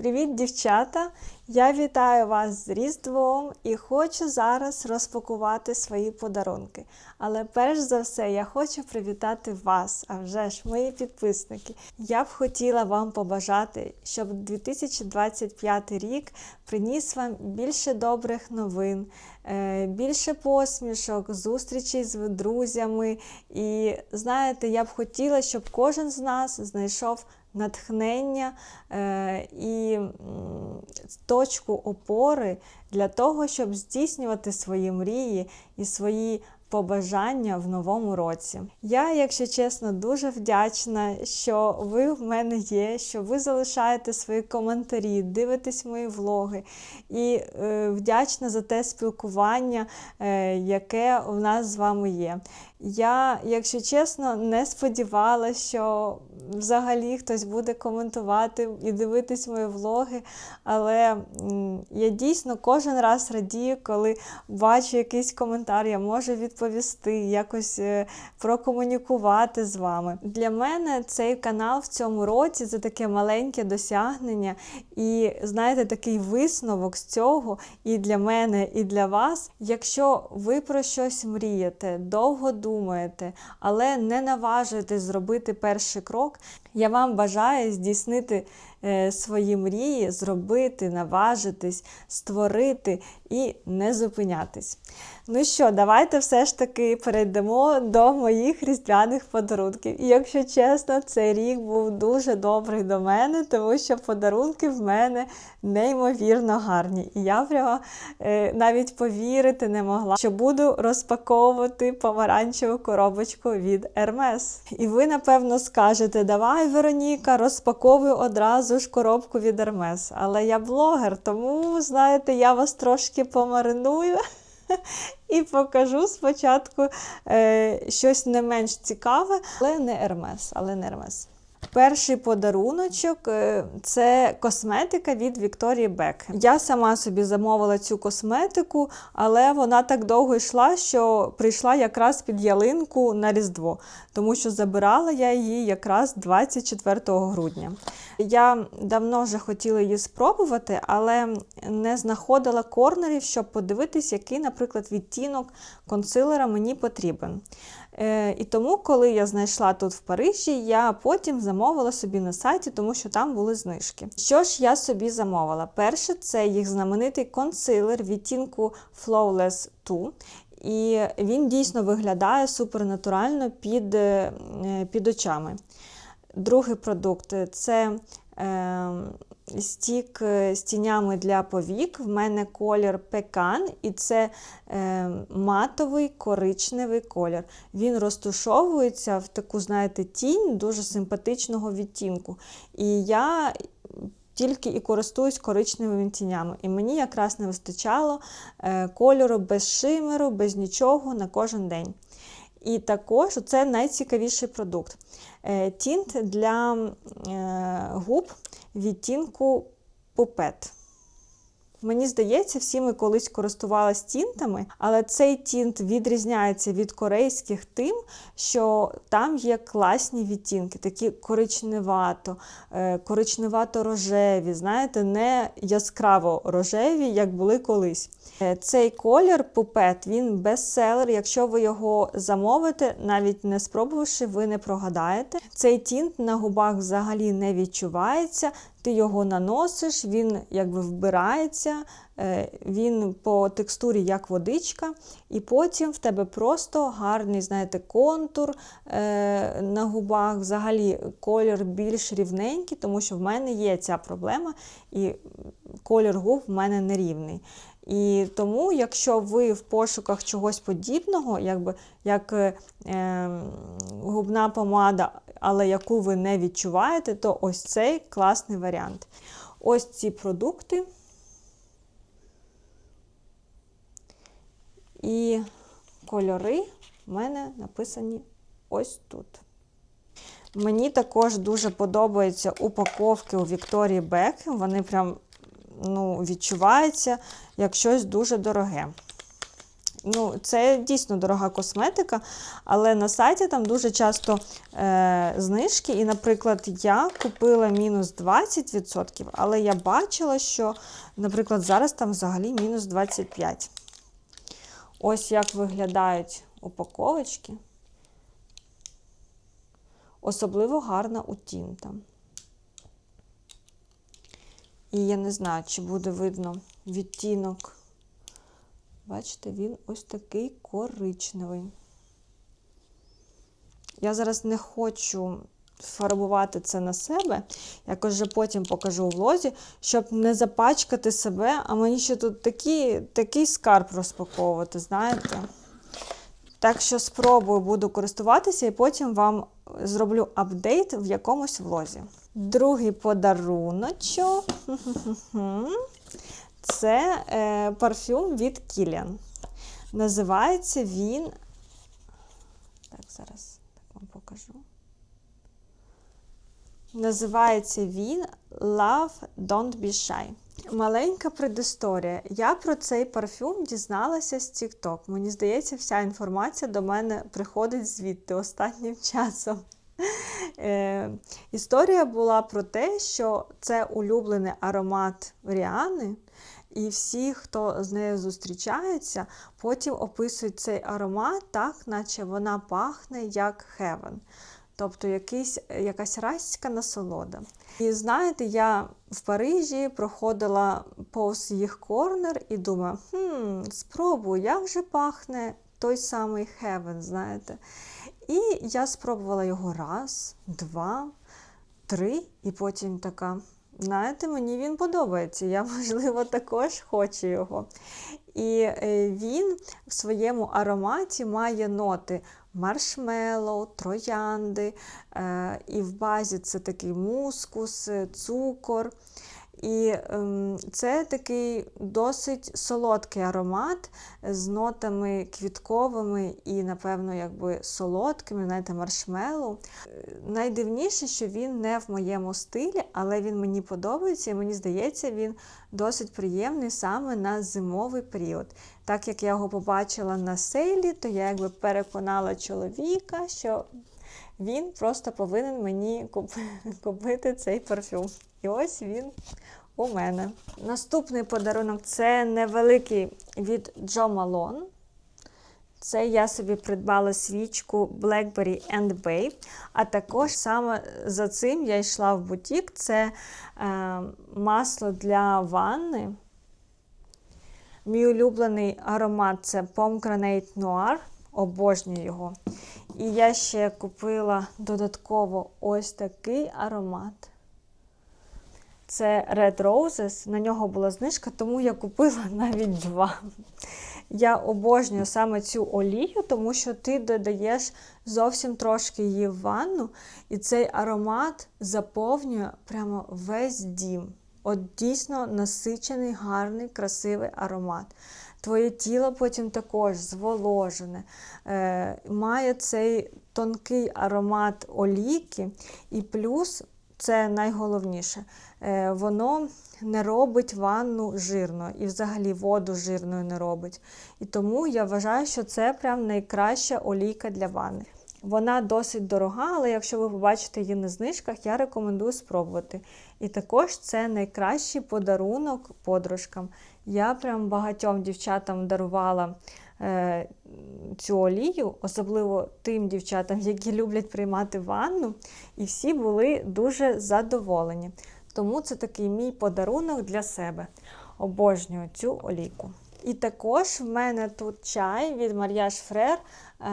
Привіт, дівчата! Я вітаю вас з Різдвом і хочу зараз розпакувати свої подарунки. Але перш за все я хочу привітати вас, а вже ж мої підписники. Я б хотіла вам побажати, щоб 2025 рік приніс вам більше добрих новин, е, більше посмішок, зустрічей з друзями. І знаєте, я б хотіла, щоб кожен з нас знайшов натхнення е, і точку опори для того, щоб здійснювати свої мрії і свої побажання в новому році. Я, якщо чесно, дуже вдячна, що ви в мене є, що ви залишаєте свої коментарі, дивитесь мої влоги. І е, вдячна за те спілкування, е, яке у нас з вами є. Я, якщо чесно, не сподівалася, що взагалі хтось буде коментувати і дивитись мої влоги, але я дійсно кожен раз радію, коли бачу якийсь коментар, я можу відповісти, якось е, прокомунікувати з вами. Для мене цей канал в цьому році це таке маленьке досягнення, і знаєте, такий висновок з цього і для мене, і для вас. Якщо ви про щось мрієте, довго думаєте, але не наважуєтесь зробити перший крок, я вам бажаю здійснити е, свої мрії, зробити, наважитись, створити і не зупинятись. Ну що, давайте все ж таки перейдемо до моїх різдвяних подарунків. І якщо чесно, цей рік був дуже добрий до мене, тому що подарунки в мене неймовірно гарні. І я прямо е, навіть повірити не могла, що буду розпаковувати помаранчеву коробочку від Hermes. І ви, напевно, скажете, давай, Вероніка, розпаковую одразу ж коробку від Hermes. Але я блогер, тому, знаєте, я вас трошки помариную. І покажу спочатку е, щось не менш цікаве, але не Ермес. але не Hermes. Перший подаруночок е, це косметика від Вікторії Бек. Я сама собі замовила цю косметику, але вона так довго йшла, що прийшла якраз під ялинку на Різдво, тому що забирала я її якраз 24 грудня. Я давно вже хотіла її спробувати, але не знаходила корнерів, щоб подивитись, який, наприклад, відтінок консилера мені потрібен. Е, І тому, коли я знайшла тут в Парижі, я потім замовила собі на сайті, тому що там були знижки. Що ж я собі замовила? Перше, це їх знаменитий консилер відтінку Flawless 2. І він дійсно виглядає супернатурально під, е, під очами. Другий продукт це е, стік з тінями для повік. В мене колір пекан, і це е, матовий коричневий колір. Він розтушовується в таку, знаєте, тінь дуже симпатичного відтінку. І я тільки і користуюсь коричневими тінями. І мені якраз не вистачало е, кольору без шимеру, без нічого на кожен день. І також це найцікавіший продукт. Е, Тінт для е, губ відтінку пупет. Мені здається, всі ми колись користувалися тінтами, але цей тінт відрізняється від корейських тим, що там є класні відтінки, такі коричневато, е, коричневато-рожеві, знаєте, не яскраво рожеві, як були колись. Е, Цей колір пупет, він бестселер. Якщо ви його замовите, навіть не спробувавши, ви не прогадаєте. Цей тінт на губах взагалі не відчувається. Ти його наносиш, він якби вбирається, е, він по текстурі як водичка, і потім в тебе просто гарний, знаєте, контур е, на губах. Взагалі колір більш рівненький, тому що в мене є ця проблема, і колір губ в мене нерівний. І тому, якщо ви в пошуках чогось подібного, якби як е, е, губна помада, але яку ви не відчуваєте, то ось цей класний варіант. Ось ці продукти. І кольори в мене написані ось тут. Мені також дуже подобаються упаковки у Вікторії Бекхем. Вони прям ну, відчуваються як щось дуже дороге. Ну, це дійсно дорога косметика, але на сайті там дуже часто е, знижки. І, наприклад, я купила мінус 20%, але я бачила, що, наприклад, зараз там взагалі мінус 25%. Ось як виглядають упаковочки. Особливо гарна у Тінта. І я не знаю, чи буде видно відтінок. Бачите, він ось такий коричневий. Я зараз не хочу фарбувати це на себе, якось вже потім покажу у влозі, щоб не запачкати себе, а мені ще тут такий, такий скарб розпаковувати, знаєте? Так що спробую буду користуватися і потім вам зроблю апдейт в якомусь влозі. Другий подаруночок. Це е, парфюм від Kilian. Називається він. Так, зараз так вам покажу. Називається він Love Don't Be Shy. Маленька предісторія. Я про цей парфюм дізналася з TikTok. Мені здається, вся інформація до мене приходить звідти останнім часом. Е, Історія була про те, що це улюблений аромат Ріани, і всі, хто з нею зустрічається, потім описують цей аромат так, наче вона пахне як Heaven. Тобто якийсь, якась райська насолода. І знаєте, я в Парижі проходила повз їх корнер і думаю, хм, спробую, як же пахне той самий Heaven, знаєте. І я спробувала його раз, два, три, і потім така. Знаєте, мені він подобається. Я, можливо, також хочу його. І е, він в своєму ароматі має ноти маршмеллоу, троянди, е, і в базі це такий мускус, е, цукор. І ем, це такий досить солодкий аромат з нотами квітковими і, напевно, якби солодкими, знаєте, маршмеллоу. Найдивніше, що він не в моєму стилі, але він мені подобається, і мені здається, він досить приємний саме на зимовий період. Так як я його побачила на сейлі, то я якби переконала чоловіка, що він просто повинен мені купити цей парфюм. І ось він у мене. Наступний подарунок це невеликий від Джо Малон. Це я собі придбала свічку Blackberry and Babe. А також саме за цим я йшла в бутік. Це е, масло для ванни. Мій улюблений аромат це Pomegranate Noir. Обожнюю його. І я ще купила додатково ось такий аромат. Це Red Roses, на нього була знижка, тому я купила навіть два. Я обожнюю саме цю олію, тому що ти додаєш зовсім трошки її в ванну, і цей аромат заповнює прямо весь дім. От дійсно насичений, гарний, красивий аромат. Твоє тіло потім також зволожене, е, має цей тонкий аромат олійки, і плюс це найголовніше, е, воно не робить ванну жирною і взагалі воду жирною не робить. І тому я вважаю, що це прям найкраща олійка для ванни. Вона досить дорога, але якщо ви побачите її на знижках, я рекомендую спробувати. І також це найкращий подарунок подружкам. Я прям багатьом дівчатам дарувала е, цю олію, особливо тим дівчатам, які люблять приймати ванну, і всі були дуже задоволені. Тому це такий мій подарунок для себе. Обожнюю цю олійку. І також в мене тут чай від Mariage Frère е,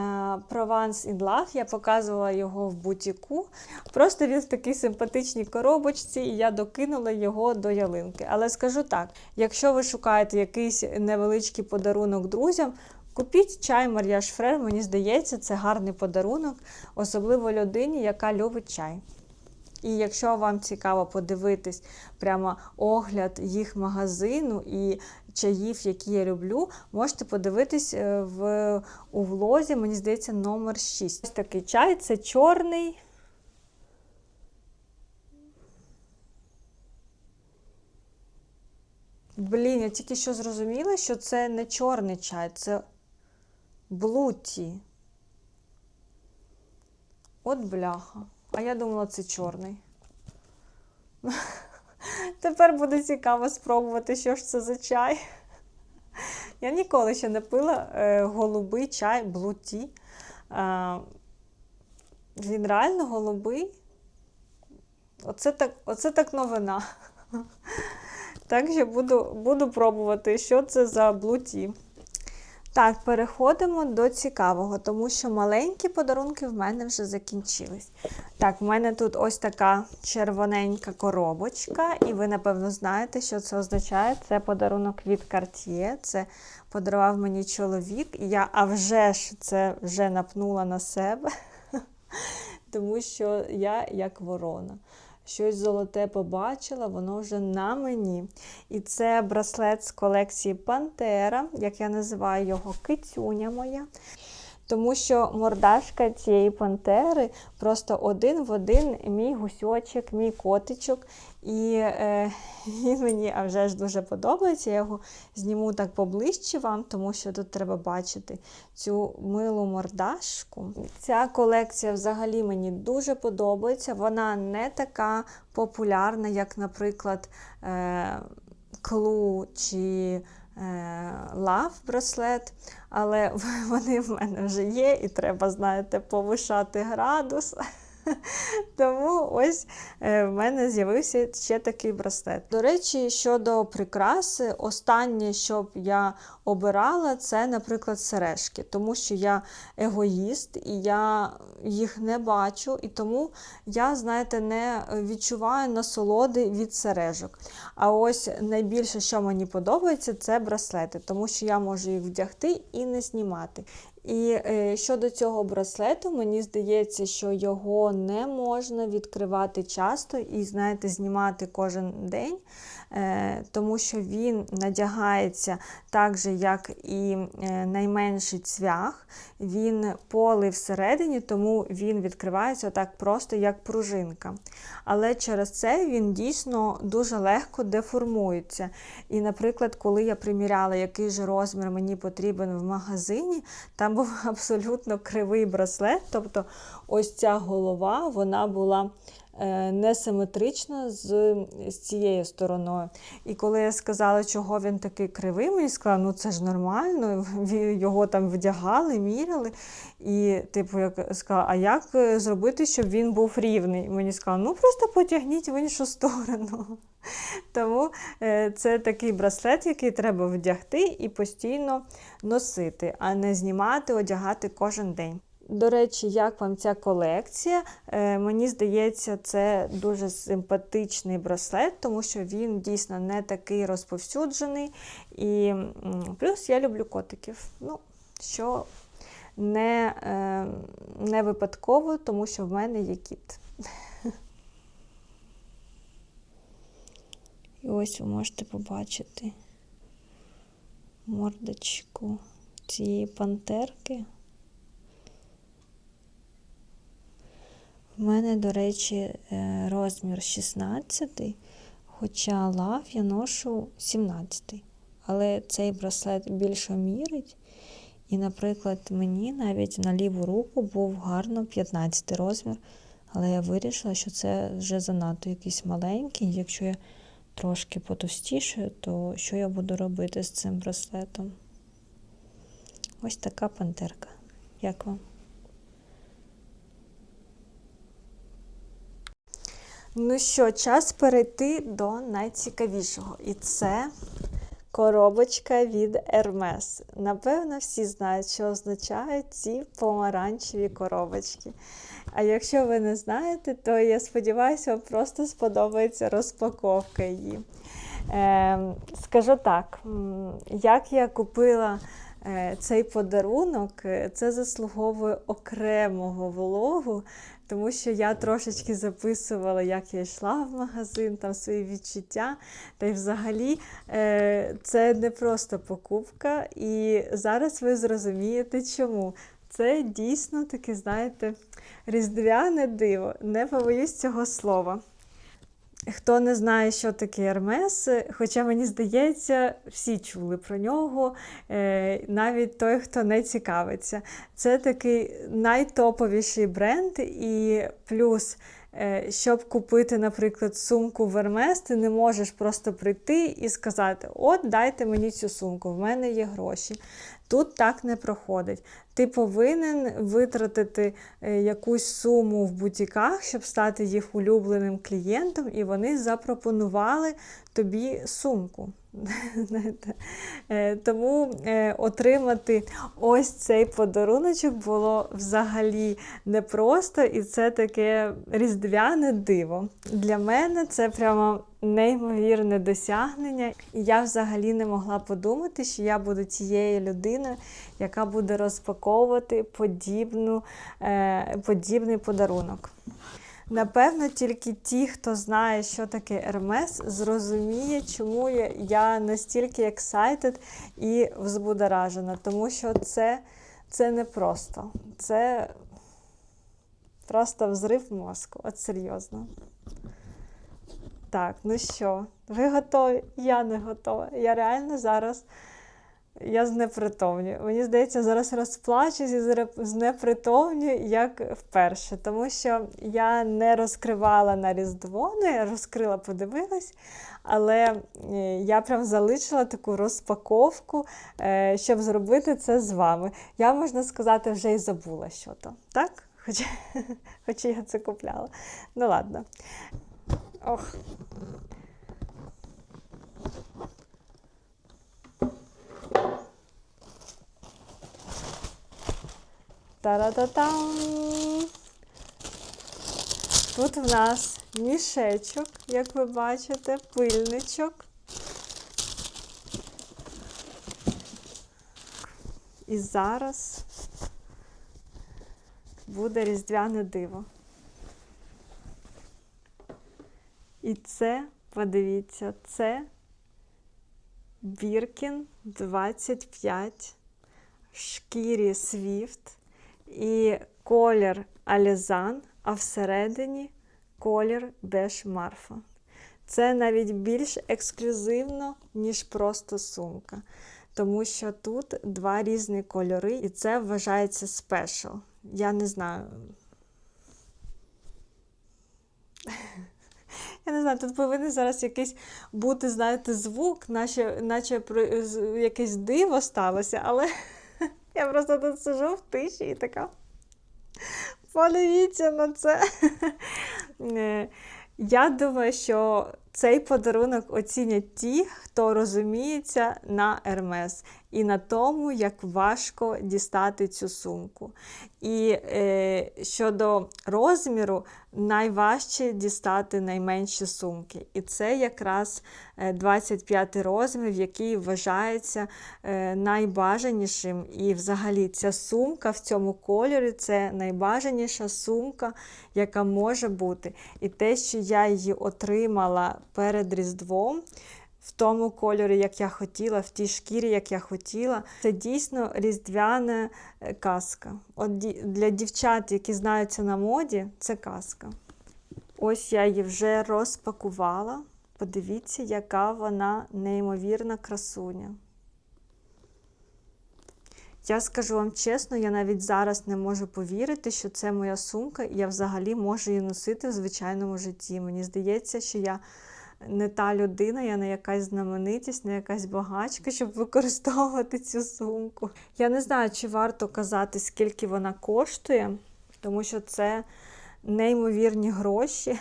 Provence in Love. Я показувала його в бутіку. Просто він в такій симпатичній коробочці, і я докинула його до ялинки. Але скажу так: якщо ви шукаєте якийсь невеличкий подарунок друзям, Купіть чай Мар'яш Фрер, мені здається, це гарний подарунок, особливо людині, яка любить чай. І якщо вам цікаво подивитись прямо огляд їх магазину і чаїв, які я люблю, можете подивитись е, в, у влозі, мені здається, номер 6. Ось такий чай це чорний. Блін, я тільки що зрозуміла, що це не чорний чай, це Блуті. От бляха. А я думала, це чорний. Тепер буде цікаво спробувати, що ж це за чай. Я ніколи ще не пила е, голубий чай блуті. Він реально голубий. Оце так, оце так новина. Так що буду, буду пробувати, що це за блуті. Так, переходимо до цікавого, тому що маленькі подарунки в мене вже закінчились. Так, в мене тут ось така червоненька коробочка, і ви, напевно, знаєте, що це означає. Це подарунок від Cartier, це подарував мені чоловік. І я, а вже ж це вже напнула на себе, тому що я як ворона. Щось золоте побачила, воно вже на мені. І це браслет з колекції Пантера, як я називаю його кицюня моя. Тому що мордашка цієї пантери просто один в один мій гусьочок, мій котичок. І е, він мені а вже ж дуже подобається. Я його зніму так поближче вам, тому що тут треба бачити цю милу мордашку. Ця колекція взагалі мені дуже подобається. Вона не така популярна, як, наприклад, е, Клу чи лав браслет, але вони в мене вже є, і треба, знаєте, повишати градус. Тому ось е, в мене з'явився ще такий браслет. До речі, щодо прикраси, останнє, що б я обирала, це, наприклад, сережки, тому що я егоїст і я їх не бачу, і тому я, знаєте, не відчуваю насолоди від сережок. А ось найбільше, що мені подобається, це браслети, тому що я можу їх вдягти і не знімати. І е, щодо цього браслету, мені здається, що його не можна відкривати часто і, знаєте, знімати кожен день, е, тому що він надягається так же, як і е, найменший цвях. Він полий всередині, тому він відкривається так просто, як пружинка. Але через це він дійсно дуже легко деформується. І, наприклад, коли я приміряла, який же розмір мені потрібен в магазині, там був абсолютно кривий браслет. Тобто ось ця голова вона була е, несиметрична з, з цією стороною. І коли я сказала, чого він такий кривий, мені сказали, ну це ж нормально, його там вдягали, міряли. І, типу, я сказала, а як е, зробити, щоб він був рівний? Мені сказали, ну просто потягніть в іншу сторону. Тому е, це такий браслет, який треба вдягти і постійно носити, а не знімати, одягати кожен день. До речі, як вам ця колекція? Е, мені здається, це дуже симпатичний браслет, тому що він дійсно не такий розповсюджений. І плюс я люблю котиків. Ну, що не, е, не випадково, тому що в мене є кіт. І ось ви можете побачити мордочку цієї пантерки. В мене, до речі, е, розмір 16, хоча лав я ношу 17. Але цей браслет більше мірить. І, наприклад, мені навіть на ліву руку був гарно 15 розмір. Але я вирішила, що це вже занадто якийсь маленький. Якщо я трошки потовстішою, то що я буду робити з цим браслетом? Ось така пантерка. Як вам? Ну що, час перейти до найцікавішого. І це коробочка від Hermes. Напевно, всі знають, що означають ці помаранчеві коробочки. А якщо ви не знаєте, то я сподіваюся, вам просто сподобається розпаковка її. Е, Скажу так, як я купила е, цей подарунок, е, це заслуговує окремого влогу, тому що я трошечки записувала, як я йшла в магазин, там свої відчуття. Та й взагалі е, це не просто покупка. І зараз ви зрозумієте, чому. Це дійсно таке, знаєте, різдвяне диво. Не побоюсь цього слова. Хто не знає, що таке Ермес, хоча мені здається, всі чули про нього, е, навіть той, хто не цікавиться. Це такий найтоповіший бренд, і плюс. е, Щоб купити, наприклад, сумку в Hermes, ти не можеш просто прийти і сказати: От, дайте мені цю сумку, в мене є гроші. Тут так не проходить. Ти повинен витратити е, якусь суму в бутіках, щоб стати їх улюбленим клієнтом, і вони запропонували тобі сумку. Е, Тому е, отримати ось цей подаруночок було взагалі непросто, і це таке різдвяне диво. Для мене це прямо неймовірне досягнення. І я взагалі не могла подумати, що я буду тією людиною, яка буде розпаковувати подібну, е, подібний подарунок. Напевно, тільки ті, хто знає, що таке Ермес, зрозуміє, чому я- настільки excited і взбудоражена. Тому що це, це не просто. Це просто взрив мозку. От серйозно. Так, ну що, ви готові? Я не готова. Я реально зараз. Я знепритомнюю. Мені здається, зараз розплачусь і знепритомнюю, як вперше. Тому що я не розкривала на Різдво, ну я розкрила, подивилась, але е, я прям залишила таку розпаковку, е, щоб зробити це з вами. Я, можна сказати, вже і забула, що то. Так? Хоча я це купляла. Ну ладно. Ох. Та-ра-та-там! Тут в нас мішечок, як ви бачите, пильничок. І зараз буде різдвяне диво. І це, подивіться, це Біркін 25 в шкірі Свіфт і колір Алізан, а всередині колір Беш Марфа. Це навіть більш ексклюзивно, ніж просто сумка. Тому що тут два різні кольори, і це вважається спешл. Я не знаю. Я не знаю, тут повинен зараз якийсь бути, знаєте, звук, наче, наче про- якесь диво сталося, але я просто тут сижу в тиші і така. Подивіться на це. Е, Я думаю, що цей подарунок оцінять ті, хто розуміється на Ермес і на тому, як важко дістати цю сумку. І е, щодо розміру, найважче дістати найменші сумки. І це якраз е, 25 розмір, який вважається е, найбажанішим. І взагалі ця сумка в цьому кольорі це найбажаніша сумка, яка може бути. І те, що я її отримала перед Різдвом. В тому кольорі, як я хотіла, в тій шкірі, як я хотіла, це дійсно різдвяна е, казка. От для дівчат, які знаються на моді, це казка. Ось я її вже розпакувала. Подивіться, яка вона неймовірна красуня. Я скажу вам чесно, я навіть зараз не можу повірити, що це моя сумка, і я взагалі можу її носити в звичайному житті. Мені здається, що я не та людина, я не якась знаменитість, не якась багачка, щоб використовувати цю сумку. Я не знаю, чи варто казати, скільки вона коштує, тому що це неймовірні гроші.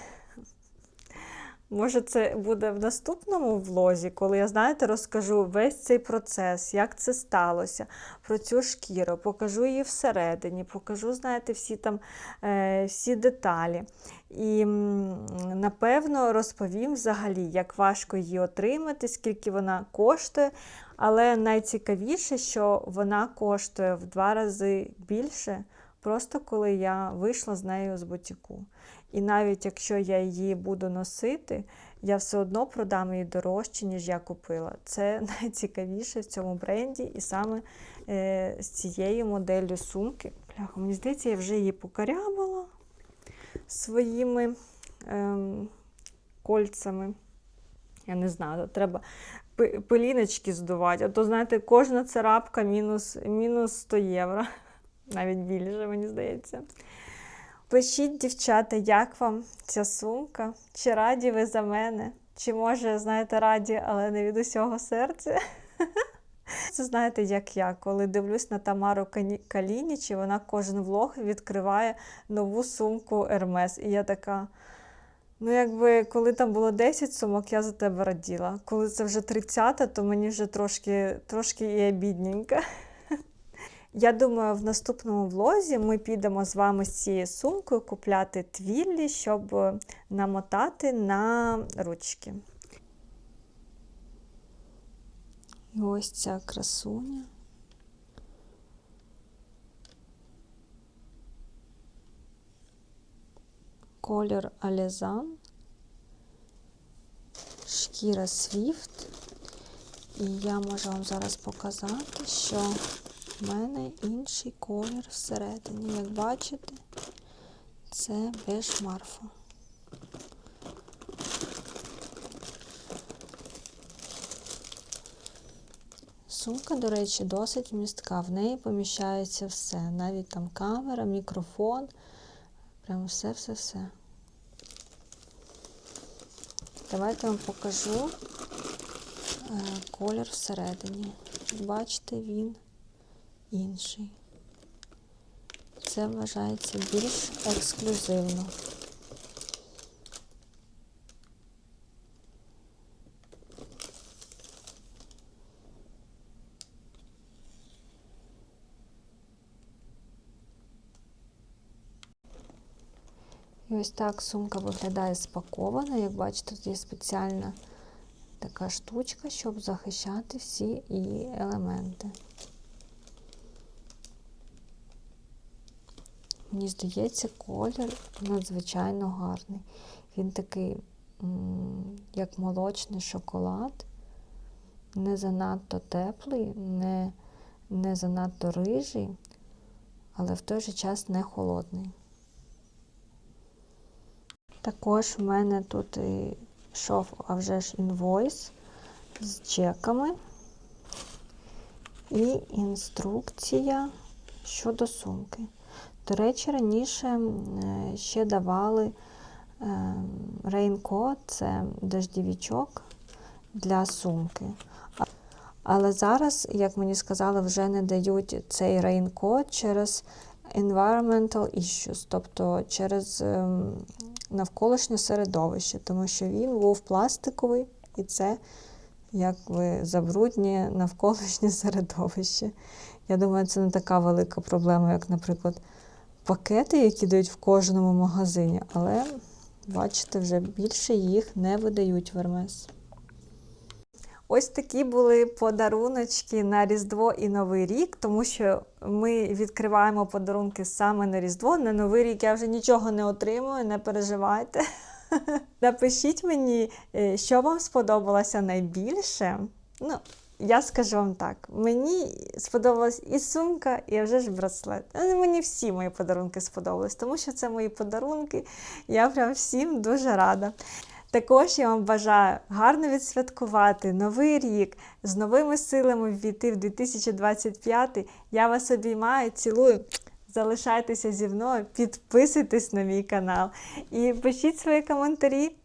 Може, це буде в наступному влозі, коли я, знаєте, розкажу весь цей процес, як це сталося, про цю шкіру, покажу її всередині, покажу, знаєте, всі там е, всі деталі. І напевно розповім взагалі, як важко її отримати, скільки вона коштує. Але найцікавіше, що вона коштує в два рази більше, просто коли я вийшла з нею з бутіку. І навіть якщо я її буду носити, я все одно продам її дорожче, ніж я купила. Це найцікавіше в цьому бренді, і саме е, з цією моделлю сумки. Бляха, мені здається, я вже її покорябала своїми ем, кольцями. Я не знаю, треба пиліночки здувати. А то, знаєте, кожна царапка мінус, мінус 100 євро. Навіть більше, мені здається. Пишіть, дівчата, як вам ця сумка? Чи раді ви за мене? Чи може, знаєте, раді, але не від усього серця? Це знаєте, як я, коли дивлюсь на Тамару Калініч, і вона кожен влог відкриває нову сумку Hermes. І я така. Ну, якби коли там було 10 сумок, я за тебе раділа. Коли це вже 30, то мені вже трошки, трошки і обідненько. Я думаю, в наступному влозі ми підемо з вами з цією сумкою купляти твіллі, щоб намотати на ручки. І ось ця красуня. Колір Алезан, шкіра Свіфт. І я можу вам зараз показати, що в мене інший колір всередині. Як бачите, це беж марфа. Сумка, до речі, досить містка. В неї поміщається все. Навіть там камера, мікрофон. Прямо все-все-все. Давайте вам покажу е, колір всередині. Бачите, він інший. Це вважається більш ексклюзивно. І ось так сумка виглядає спакована. Як бачите, тут є спеціальна така штучка, щоб захищати всі її елементи. Мені здається, колір надзвичайно гарний. Він такий, як молочний шоколад, не занадто теплий, не, не занадто рижий, але в той же час не холодний. Також в мене тут і йшов, а вже ж інвойс з чеками і інструкція щодо сумки. До речі, раніше е, ще давали е, рейнкот, це дождівічок для сумки. Але зараз, як мені сказали, вже не дають цей рейнкод через environmental issues, тобто через ем, навколишнє середовище, тому що він був пластиковий і це якби забруднює навколишнє середовище. Я думаю, це не така велика проблема, як, наприклад, пакети, які дають в кожному магазині, але бачите, вже більше їх не видають в Hermes. Ось такі були подаруночки на Різдво і Новий рік, тому що ми відкриваємо подарунки саме на Різдво. На Новий рік я вже нічого не отримую, не переживайте. Напишіть мені, е, що вам сподобалося найбільше. Ну, я скажу вам так: мені сподобалась і сумка, і вже ж браслет. Ну, Мені всі мої подарунки сподобались, тому що це мої подарунки. Я прям всім дуже рада. Також я вам бажаю гарно відсвяткувати новий рік, з новими силами ввійти в 2025. Я вас обіймаю, цілую. Залишайтеся зі мною, підписуйтесь на мій канал і пишіть свої коментарі.